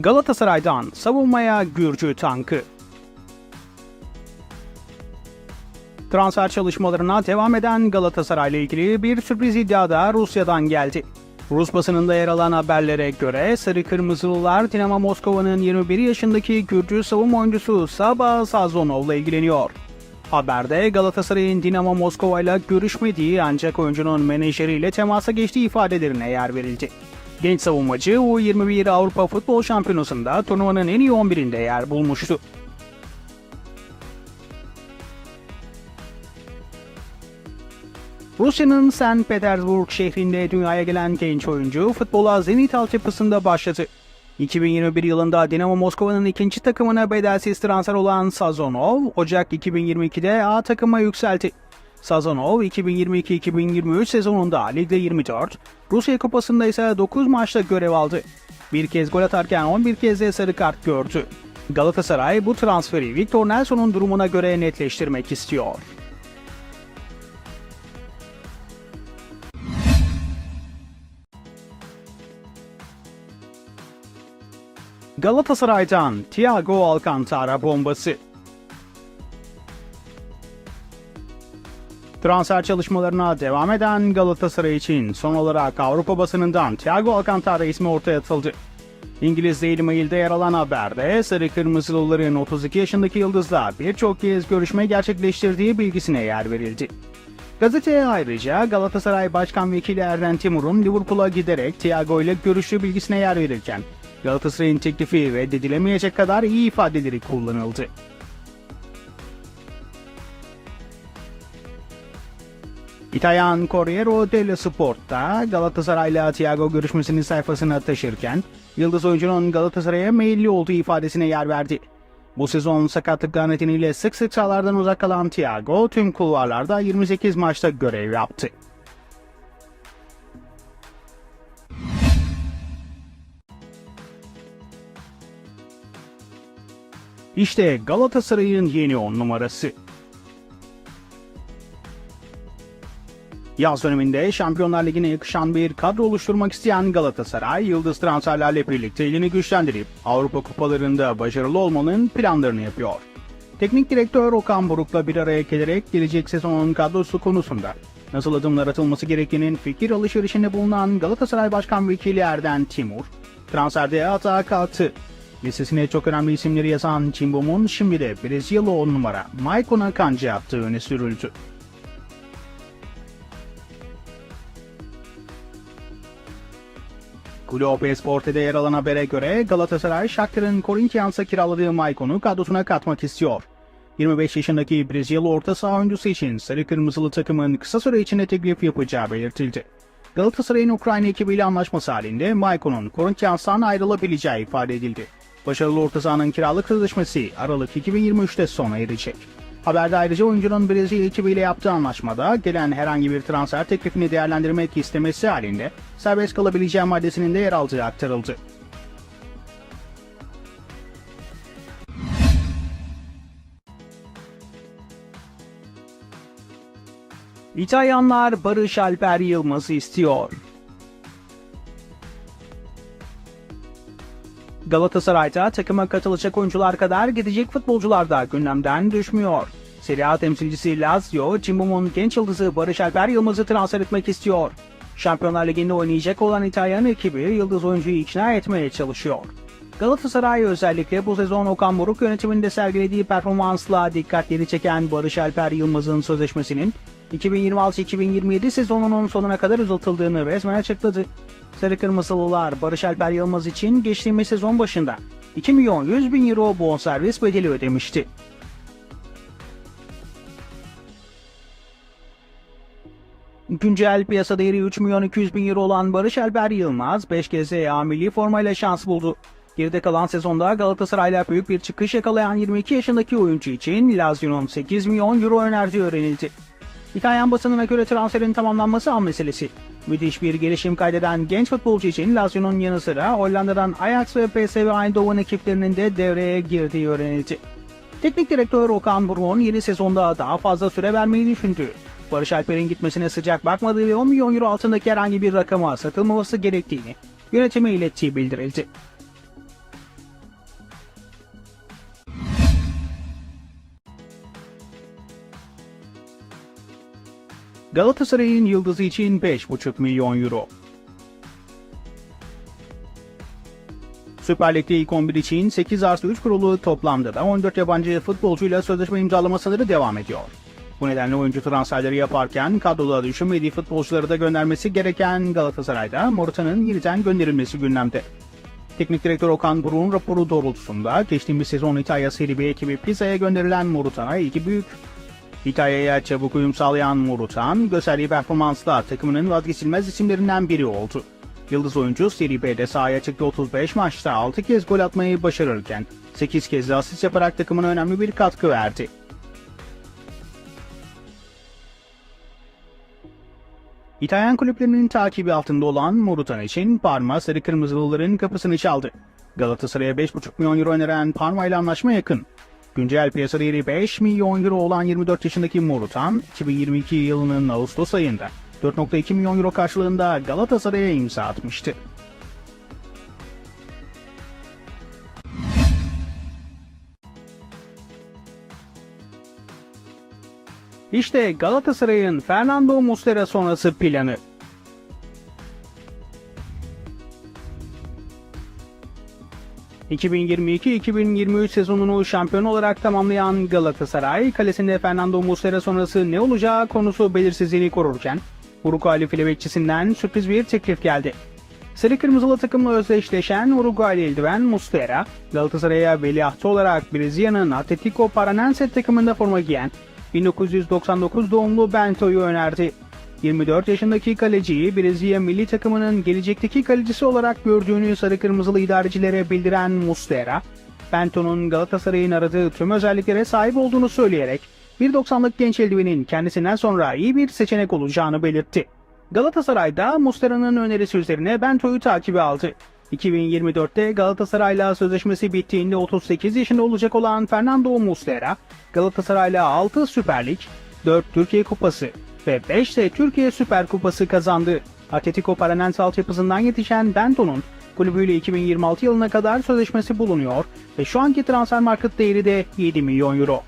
Galatasaray'dan savunmaya Gürcü tankı. Transfer çalışmalarına devam eden Galatasaray ile ilgili bir sürpriz iddia da Rusya'dan geldi. Rus basınında yer alan haberlere göre Sarı Kırmızılılar Dinamo Moskova'nın 21 yaşındaki Gürcü savunma oyuncusu Saba Sazonov'la ilgileniyor. Haberde Galatasaray'ın Dinamo Moskova ile görüşmediği ancak oyuncunun menajeriyle temasa geçtiği ifadelerine yer verildi. Genç savunmacı U21 Avrupa Futbol Şampiyonası'nda turnuvanın en iyi 11'inde yer bulmuştu. Rusya'nın St. Petersburg şehrinde dünyaya gelen genç oyuncu futbola Zenit altyapısında başladı. 2021 yılında Dinamo Moskova'nın ikinci takımına bedelsiz transfer olan Sazonov, Ocak 2022'de A takıma yükseldi. Sazonov 2022-2023 sezonunda Ligde 24, Rusya Kupası'nda ise 9 maçta görev aldı. Bir kez gol atarken 11 kez de sarı kart gördü. Galatasaray bu transferi Victor Nelson'un durumuna göre netleştirmek istiyor. Galatasaray'dan Thiago Alcantara bombası. Transfer çalışmalarına devam eden Galatasaray için son olarak Avrupa basınından Thiago Alcantara ismi ortaya atıldı. İngiliz Daily Mail'de yer alan haberde Sarı Kırmızılıların 32 yaşındaki yıldızla birçok kez görüşme gerçekleştirdiği bilgisine yer verildi. Gazeteye ayrıca Galatasaray Başkan Vekili Erden Timur'un Liverpool'a giderek Thiago ile görüştüğü bilgisine yer verirken Galatasaray'ın teklifi reddedilemeyecek kadar iyi ifadeleri kullanıldı. İtalyan Corriere dello Sport'ta Galatasaray'la Thiago görüşmesini sayfasına taşırken Yıldız oyuncunun Galatasaray'a meyilli olduğu ifadesine yer verdi. Bu sezon sakatlıklar nedeniyle sık sık sahalardan uzak kalan Thiago tüm kulvarlarda 28 maçta görev yaptı. İşte Galatasaray'ın yeni 10 numarası. Yaz döneminde Şampiyonlar Ligi'ne yakışan bir kadro oluşturmak isteyen Galatasaray, yıldız transferlerle birlikte elini güçlendirip Avrupa kupalarında başarılı olmanın planlarını yapıyor. Teknik direktör Okan Buruk'la bir araya gelerek gelecek sezonun kadrosu konusunda nasıl adımlar atılması gerektiğinin fikir alışverişinde bulunan Galatasaray Başkan Vekili Erden Timur, transferde hata kalktı. Listesine çok önemli isimleri yazan Cimbom'un şimdi de Brezilyalı 10 numara Maicon Akanji yaptığı öne sürüldü. Globo Esporte'de yer alan habere göre Galatasaray, Shakhtar'ın Corinthians'a kiraladığı Maicon'u kadrosuna katmak istiyor. 25 yaşındaki Brezilyalı orta saha oyuncusu için sarı kırmızılı takımın kısa süre içinde teklif yapacağı belirtildi. Galatasaray'ın Ukrayna ekibiyle anlaşması halinde Maicon'un Corinthians'tan ayrılabileceği ifade edildi. Başarılı orta sahanın kiralık sözleşmesi Aralık 2023'te sona erecek. Haberde ayrıca oyuncunun Brezilya ekibiyle yaptığı anlaşmada gelen herhangi bir transfer teklifini değerlendirmek istemesi halinde serbest kalabileceği maddesinin de yer aldığı aktarıldı. İtalyanlar Barış Alper Yılmaz'ı istiyor. Galatasaray'da takıma katılacak oyuncular kadar gidecek futbolcular da gündemden düşmüyor. Serie A temsilcisi Lazio, Cimbom'un genç yıldızı Barış Alper Yılmaz'ı transfer etmek istiyor. Şampiyonlar Ligi'nde oynayacak olan İtalyan ekibi yıldız oyuncuyu ikna etmeye çalışıyor. Galatasaray özellikle bu sezon Okan Buruk yönetiminde sergilediği performansla dikkatleri çeken Barış Alper Yılmaz'ın sözleşmesinin 2026-2027 sezonunun sonuna kadar uzatıldığını resmen açıkladı. Sarı Kırmızılılar Barış Alper Yılmaz için geçtiğimiz sezon başında 2 milyon 100 bin euro bonservis bedeli ödemişti. Güncel piyasa değeri 3 milyon 200 bin euro olan Barış Alper Yılmaz 5 kez A milli formayla şans buldu. Geride kalan sezonda Galatasaray'la büyük bir çıkış yakalayan 22 yaşındaki oyuncu için Lazio'nun 8 milyon euro önerdiği öğrenildi. İtalyan basınına göre transferin tamamlanması an meselesi. Müthiş bir gelişim kaydeden genç futbolcu için Lazio'nun yanı sıra Hollanda'dan Ajax ve PSV Eindhoven ekiplerinin de devreye girdiği öğrenildi. Teknik direktör Okan Buruk'un yeni sezonda daha fazla süre vermeyi düşündü. Barış Alper'in gitmesine sıcak bakmadığı ve 10 milyon euro altındaki herhangi bir rakama satılmaması gerektiğini yönetime ilettiği bildirildi. Galatasaray'ın yıldızı için 5,5 milyon euro. Süper Lig'de ilk 11 için 8 artı 3 kurulu toplamda da 14 yabancı futbolcuyla sözleşme imzalamasaları devam ediyor. Bu nedenle oyuncu transferleri yaparken kadroda düşünmediği futbolcuları da göndermesi gereken Galatasaray'da Morata'nın yeniden gönderilmesi gündemde. Teknik direktör Okan Buruk'un raporu doğrultusunda geçtiğimiz sezon İtalya Serie B ekibi Pisa'ya gönderilen Morutan'a ilgi büyük. İtalya'ya çabuk uyum sağlayan Morutan, gösterdiği performansla takımının vazgeçilmez isimlerinden biri oldu. Yıldız oyuncu Serie B'de sahaya çıktı 35 maçta 6 kez gol atmayı başarırken 8 kez de asist yaparak takımına önemli bir katkı verdi. İtalyan kulüplerinin takibi altında olan Morutan için Parma Sarı Kırmızılıların kapısını çaldı. Galatasaray'a 5,5 milyon euro öneren Parma ile anlaşma yakın. Güncel piyasa değeri 5 milyon euro olan 24 yaşındaki Morutan, 2022 yılının Ağustos ayında 4.2 milyon euro karşılığında Galatasaray'a imza atmıştı. İşte Galatasaray'ın Fernando Muslera sonrası planı. ...2022-2023 sezonunu şampiyon olarak tamamlayan Galatasaray... ...kalesinde Fernando Muslera sonrası ne olacağı konusu belirsizliğini korurken... ...Uruguaylı file bekçisinden sürpriz bir teklif geldi. Sarı Kırmızılı takımla özdeşleşen Uruguaylı eldiven Muslera... ...Galatasaray'a veliahtı olarak Brezilya'nın Atletico Paranense takımında forma giyen... 1999 doğumlu Bento'yu önerdi. 24 yaşındaki kaleciyi Brezilya milli takımının gelecekteki kalecisi olarak gördüğünü sarı kırmızılı idarecilere bildiren Muslera, Bento'nun Galatasaray'ın aradığı tüm özelliklere sahip olduğunu söyleyerek 1.90'lık genç eldivenin kendisinden sonra iyi bir seçenek olacağını belirtti. Galatasaray'da Muslera'nın önerisi üzerine Bento'yu takibi aldı. 2024'te Galatasaray'la sözleşmesi bittiğinde 38 yaşında olacak olan Fernando Muslera, Galatasaray'la 6 Süper Lig, 4 Türkiye Kupası ve 5 de Türkiye Süper Kupası kazandı. Atletico Paranense altyapısından yetişen Bento'nun kulübüyle 2026 yılına kadar sözleşmesi bulunuyor ve şu anki transfer market değeri de 7 milyon euro.